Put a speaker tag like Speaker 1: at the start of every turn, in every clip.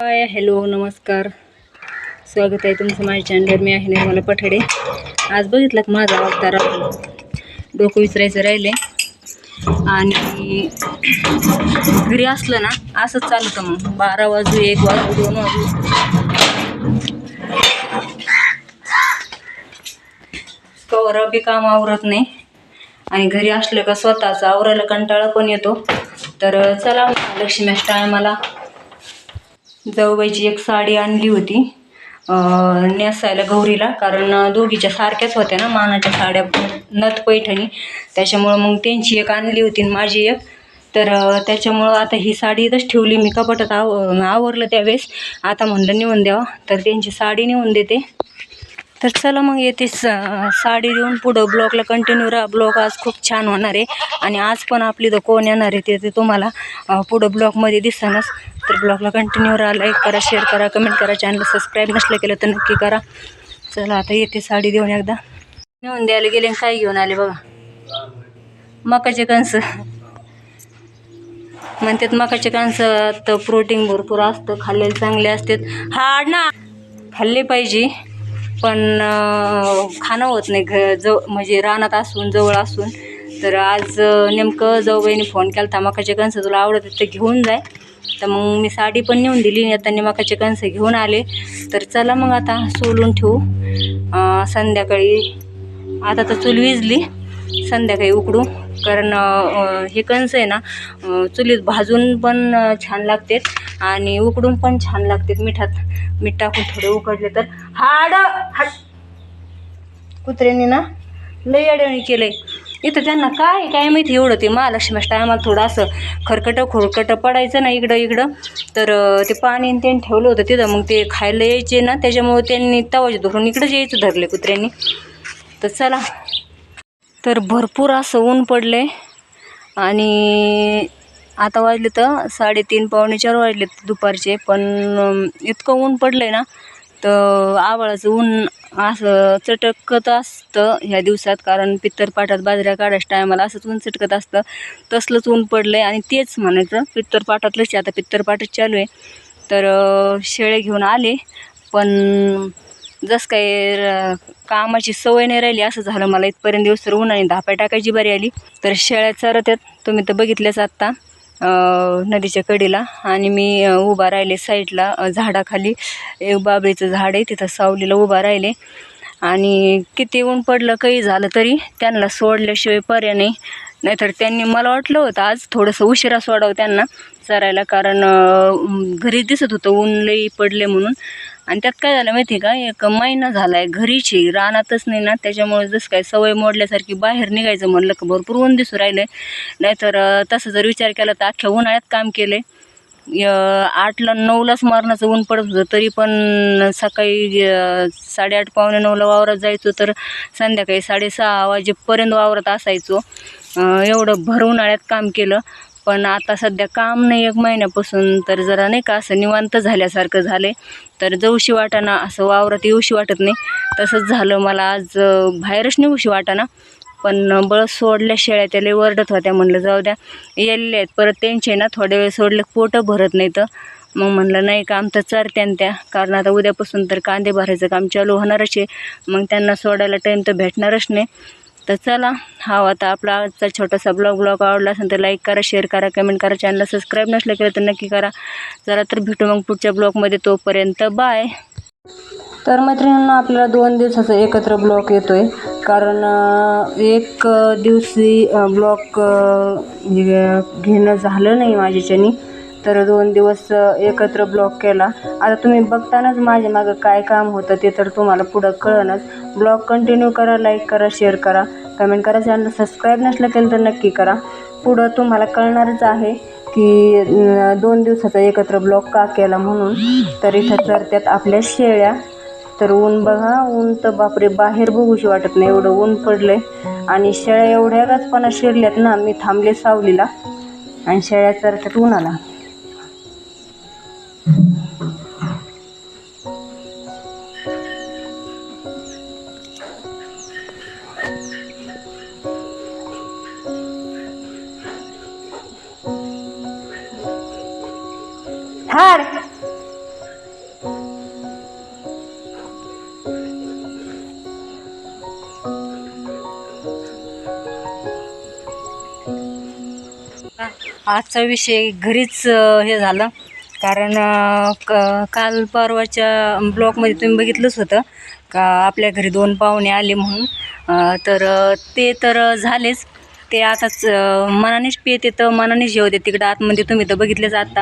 Speaker 1: Hi hello नमस्कार. स्वागत आहे तुमचं माझ्या चॅनलवर मी आहे निर्मला पठाडे. आज बघितलं माझा अवतार डोकं विसरायचं राहिले आणि घरी असलं ना असंच चालतं मग. बारा वाजू एक वाजू दोन वाजू. कवर बी काम आवरत नाही. आणि घरी असलं का स्वतःचा आवरायला कंटाळा पण येतो. तर चला लक्ष्मी टायमाला जाऊबाईची एक साडी आणली होती. नेसायला गौरीला कारण दोघीच्या सारख्याच होत्या ना मानाच्या साड्या नथ पैठणी. त्याच्यामुळं मग त्यांची एक आणली होती माझी एक. तर त्याच्यामुळं आता ही साडी इथंच ठेवली. मी कपाटात आव आवरलं त्यावेळेस. आता म्हणलं नेऊन द्यावं. तर त्यांची साडी नेऊन देते. तर चला मग येते साडी देऊन पुढं ब्लॉगला कंटिन्यू राहा. ब्लॉग आज खूप छान होणार आहे. आणि आज पण आपली तर कोण येणार आहे ते ते तुम्हाला पुढं ब्लॉगमध्ये दिसतानाच तर ब्लॉगला कंटिन्यू राहा. लाईक करा शेअर करा कमेंट करा. चॅनल सबस्क्राईब नसलं केलं तर नक्की करा. चला आता येते साडी देऊन एकदा. नेऊन द्यायला गेले आणि काय घेऊन आले बघा. मकाचे कणस म्हणतात मकाचे कणसात प्रोटीन भरपूर असतं. खाल्लेले चांगले असतात. हाड ना. खाल्ले पाहिजे. पण खाणं होत नाही. घ जव म्हणजे रानात असून जवळ असून. तर आज नेमकं जाऊबाईने फोन केला होता मकाचे कणस तुला आवडत आहेत तर घेऊन जाय. तर मग मी साडी पण नेऊन दिली. आता मकाचे कणस घेऊन आले. तर चला मग आता सोलून ठेवू. संध्याकाळी. आता तर चूल विजली. संध्याकाळी उकडू. कारण हे कणस आहे ना चुलीत भाजून पण छान लागते आणि उकडून पण छान लागतात मिठात. मीठ टाकून थोडे उकडले तर हाड हाड. कुत्र्यांनी ना लई अडवणी केलंय. इथं त्यांना काय काय माहिती एवढं ते महालक्ष्मी टायमाला थोडं असं खरकटं खुरकटं पडायचं ना इकडं इकडं. तर ते पाणी त्यांनी ठेवलं होतं तिथं. मग ते खायला यायचे ना त्याच्यामुळे त्यांनी तवाचे धरून इकडंच यायचं धरले कुत्र्यांनी. तर चला तर भरपूर असं ऊन पडले आणि आता वाजले तर साडेतीन पावणे चार वाजले दुपारचे. पण इतकं ऊन पडलं आहे ना तर आवाळाचं ऊन असं चटकत असतं ह्या दिवसात. कारण पित्तरपाठात बाजऱ्या काढायच्या टायमाला असंच ऊन चटकत असतं. तसलंच ऊन पडलं आहे आणि तेच म्हणायचं पित्तरपाठातलंच आहे. आता पित्तरपाठच चालू आहे. तर शेळे घेऊन आले. पण जसं काय र- कामाची सवय नाही राहिली असं झालं मला. इथपर्यंत दिवस तर उन्हाने धापा टाकायची बरी आली. तर शेळ्या चरत तुम्ही तर बघितलेच आत्ता नदीच्या कडेला. आणि मी उभा राहिले साईडला झाडाखाली. एक बाबळीचं झाड आहे तिथं सावलीला उभा राहिले. आणि किती ऊन पडलं काही झालं तरी त्यांना सोडल्याशिवाय पर्याय नाही. नाहीतर त्यांनी मला वाटलं होतं आज थोडंसं उशिरा सोडावं त्यांना चरायला कारण घरी दिसत होतं ऊन लई पडले म्हणून. आणि त्यात काय झालं माहिती आहे का एक महिना झाला आहे घरीची रानातच नाही ना त्याच्यामुळे जसं काय सवय मोडल्यासारखी बाहेर निघायचं म्हणलं का भरपूर ऊन दिसू राहिलं आहे नाहीतर तसं जर विचार केला तर अख्ख्या उन्हाळ्यात काम केलं आहे आठला नऊलाच मारण्याचं ऊन पडत होतं तरी पण सकाळी साडेआठ पावणे नऊला वावरात जायचो तर संध्याकाळी साडेसहा वाजेपर्यंत वावरात असायचो. एवढं भर उन्हाळ्यात काम केलं. पण आता सध्या काम नाही एक महिन्यापासून तर जरा नाही का असं निवांत झाल्यासारखं झालं तर जाऊशी वाटाना असं वावरात येऊशी वाटत नाही. तसंच झालं मला आज बाहेरच निघूशी वाटाना पण बळस सोडल्या शेळ्या त्याला वरडत होत्या. म्हणलं जाऊ द्या येले आहेत. परत त्यांचे ना थोड्या वेळ सोडले पोटं भरत नाही तर. मग म्हणलं नाही काम तर चरत्यान त्या. कारण आता उद्यापासून तर कांदे भरायचं काम चालू होणारच आहे. मग त्यांना सोडायला टाईम तर भेटणारच नाही. तर चला हा आता आपला आजचा छोटासा ब्लॉग ब्लॉग आवडला असेल तर लाईक करा शेअर करा कमेंट करा चॅनलला सबस्क्राईब नसलं केलं तर नक्की करा. चला तर भेटू मग पुढच्या ब्लॉगमध्ये तोपर्यंत बाय तर मैत्रिणींना आपल्याला दोन दिवसाचा एकत्र ब्लॉक येतो आहे कारण एक दिवशी ब्लॉक घेणं झालं नाही माझ्याच्यानी. तर दोन दिवस एकत्र ब्लॉक केला. आता तुम्ही बघतानाच माझ्या मागं काय काम होतं ते तर तुम्हाला पुढं कळणच ब्लॉग कंटिन्यू करा लाईक करा शेअर करा. कमेंट करा चॅनल सबस्क्राईब नसलं केलं तर नक्की करा. पुढं तुम्हाला कळणारच आहे की दोन दिवसाचा एकत्र ब्लॉक का केला म्हणून. तर इथं चरत्यात आपल्या शेळ्या. तर ऊन बघा ऊन तर बापरे बाहेर बघूशी वाटत नाही. एवढं ऊन पडलंय. आणि शेळ्या एवढ्या रचपणा शिरल्यात ना मी थांबले सावलीला. आणि शेळ्या चरतात उन्हाला. आजचा विषय घरीच हे झालं. कारण क काल परवाच्या ब्लॉगमध्ये तुम्ही बघितलंच होतं का आपल्या घरी दोन पाहुणे आले म्हणून. तर ते तर झालेच. ते आताच मनानेच पेते तर मनानेच जेव दे तिकडं आतमध्ये तुम्ही तर बघितलेच आता.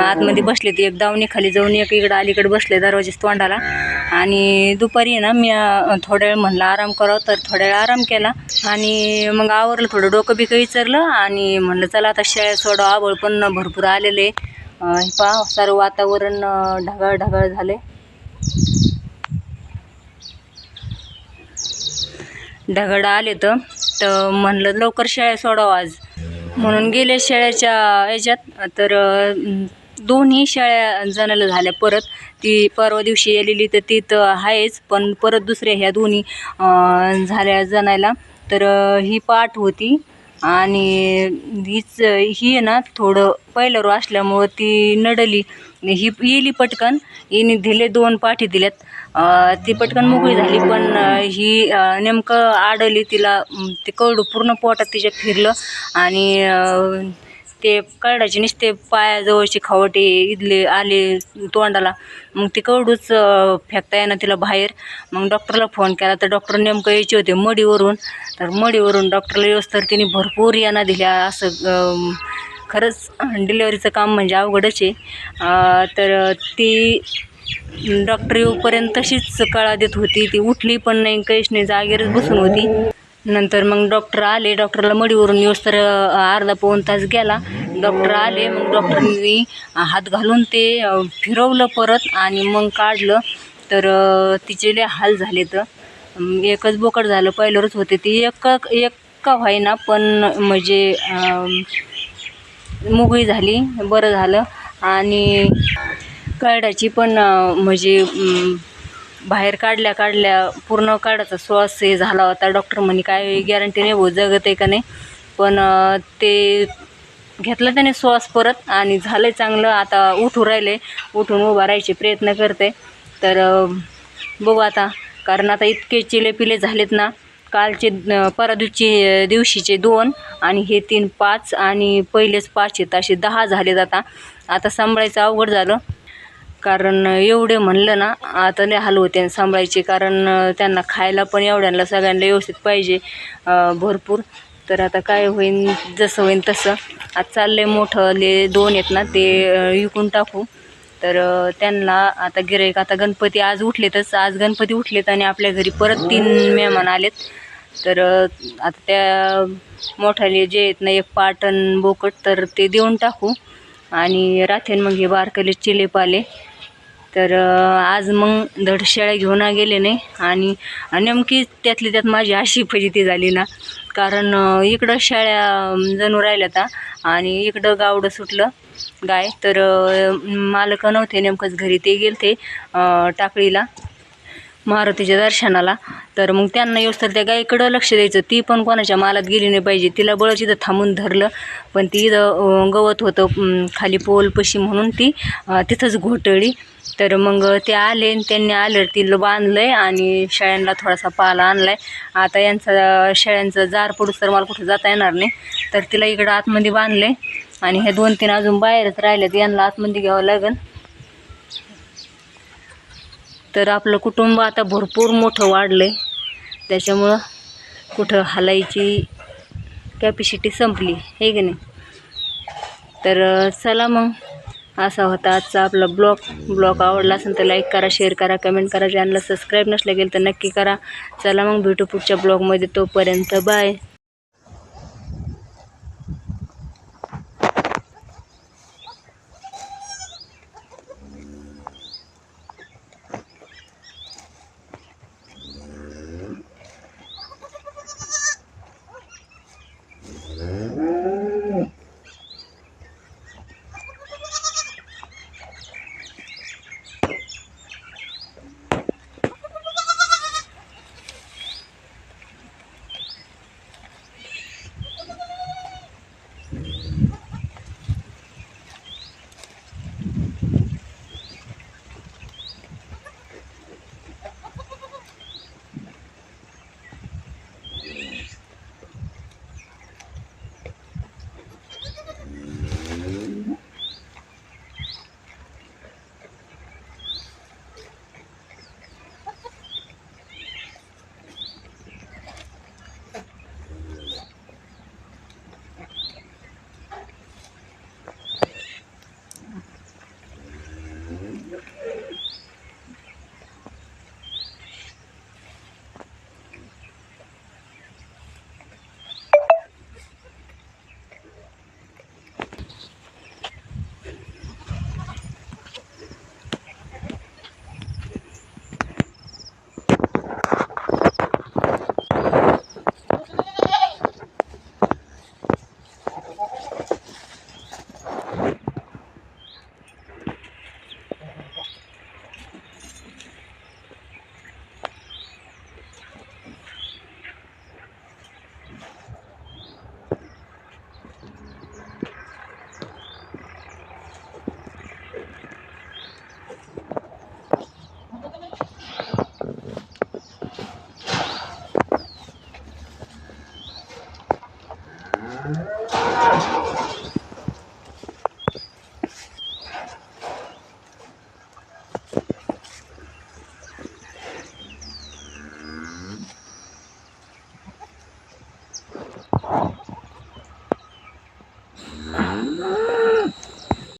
Speaker 1: आतमध्ये बसले ते एक दावणी खाली जाऊन एक इकडं अलीकडे बसले दरवाजेच तोंडाला. आणि दुपारी ना मी थोड्या वेळ म्हणलं आराम करावं. तर थोड्या वेळ आराम केला आणि मग आवरलं थोडं डोकं बिकं विचारलं आणि म्हणलं चला आता शेळ्या सोडा. आवळ पण भरपूर आलेले आहे. हे पहा सर्व वातावरण ढगाळ ढगाळ झाले. ढगड आले तर तर म्हणलं लवकर शेळ्या सोडावं आज. म्हणून गेले शेळ्याच्या याच्यात तर दोन्ही शेळ्या जणाला झाल्या. परत ती परवा दिवशी आलेली तर ती तर आहेच पण परत दुसऱ्या ह्या दोन्ही झाल्या जणायला. तर ही पाठ होती. आणि हीच ही आहे ना थोडं पहिलं रो असल्यामुळं ती नडली. ही येली पटकन. हिने दिले दोन पाठी दिल्यात. ती पटकन मोकळी झाली पण ही नेमकं आडली तिला ते कवडं पूर्ण पोटात तिच्या फिरलं. आणि ते कळडाचे नुसते पायाजवळचे खावटे इथले आले तोंडाला. मग ती कवडूच फेकता येणं तिला बाहेर. मग डॉक्टरला फोन केला. तर डॉक्टर नेमकं यायचे होते मडीवरून. तर मडीवरून डॉक्टरला येऊस तर तिने भरपूर याना दिल्या. असं खरंच डिलेवरीचं काम म्हणजे अवघडच आहे. तर ती डॉक्टर येऊपर्यंत तशीच कळा देत होती. ती उठली पण नाही काहीच नाही. जागेवरच बसून होती. नंतर मग डॉक्टर आले डॉक्टरला मडीवरून येऊस तर अर्धा पाऊण तास गेला. डॉक्टर आले मग डॉक्टरनी हात घालून ते फिरवलं परत आणि मग काढलं. तर तिचे लय हाल झाले तर एकच बोकड झालं पहिल्यावरच होते ती. एक एक का व्हायना पण म्हणजे मोगळी झाली बरं झालं. आणि कळडाची पण म्हणजे बाहेर काढल्या काढल्या पूर्ण काढायचा श्वास हे झाला होता. डॉक्टर म्हणे काय गॅरंटी नाही भाऊ जगत आहे का नाही? पण ते घेतला त्याने श्वास परत आणि झालं चांगलं. आता उठू राहिले उठून उभा राहायचे प्रयत्न करते. तर बघू आता. कारण आता इतके चिले पिले झालेत ना कालचे अं, दिवशीचे दोन आणि हे तीन पाच आणि पहिलेच पाच आहेत. असे दहा झालेत आता. आता सांभाळायचं अवघड झालं. कारण एवढे म्हणलं ना आता नाही हाल होते आणि सांभाळायचे. कारण त्यांना खायला पण एवढ्यांना सगळ्यांना व्यवस्थित पाहिजे भरपूर. तर आता काय होईन जसं होईन तसं. आज चाललं मोठं मोठंले दोन आहेत ना ते विकून टाकू. तर त्यांना आता गिरायक आता गणपती आज उठलेतच. आज गणपती उठलेत आणि आपल्या घरी परत तीन मेहमान आलेत. तर आता त्या मोठाले जे आहेत ना एक पाटण बोकट तर ते देऊन टाकू. आणि राथेन मग हे बारकले चिलेप आले तर आज मग धड शेळ्या घेऊन गेले नाही. आणि नेमकी त्यातली त्यात माझी अशी फजिती झाली ना कारण इकडं शाळा जणू राहिल्या हा. आणि इकडं गावडं सुटलं गाय. तर मालक नव्हते नेमकंच घरी ते गेले ते टाकळीला मारुतीच्या दर्शनाला. तर मग त्यांना येऊस तर त्या गाईकडं लक्ष द्यायचं ती पण कोणाच्या मालात गेली नाही पाहिजे. तिला बळच इथं थांबून धरलं पण ती इथं गवत होतं खाली पोल पशी म्हणून ती तिथंच घोटळी. तर मग ते आले आणि त्यांनी आलं तिला बांधलं आहे आणि शेळ्यांना थोडासा पाला आणला आहे आता यांचा शेळ्यांचं जार पडूस तर मला कुठं जाता येणार नाही. तर तिला इकडं आतमध्ये बांधलं आहे आणि हे दोन तीन अजून बाहेरच राहिलेत यांना आतमध्ये घ्यावं लागेल. तर आपलं कुटुंब आता भरपूर मोठं वाढलं आहे त्याच्यामुळं कुठं हलायची कॅपॅसिटी संपली हे की नाही? तर चला मग. असा होता आजचा आपला ब्लॉग. ब्लॉग आवडला असेल तर लाईक करा शेअर करा कमेंट करा. चॅनलला सबस्क्राईब नसलं गेलं तर नक्की करा. चला मग भेटू पुढच्या ब्लॉगमध्ये. तोपर्यंत बाय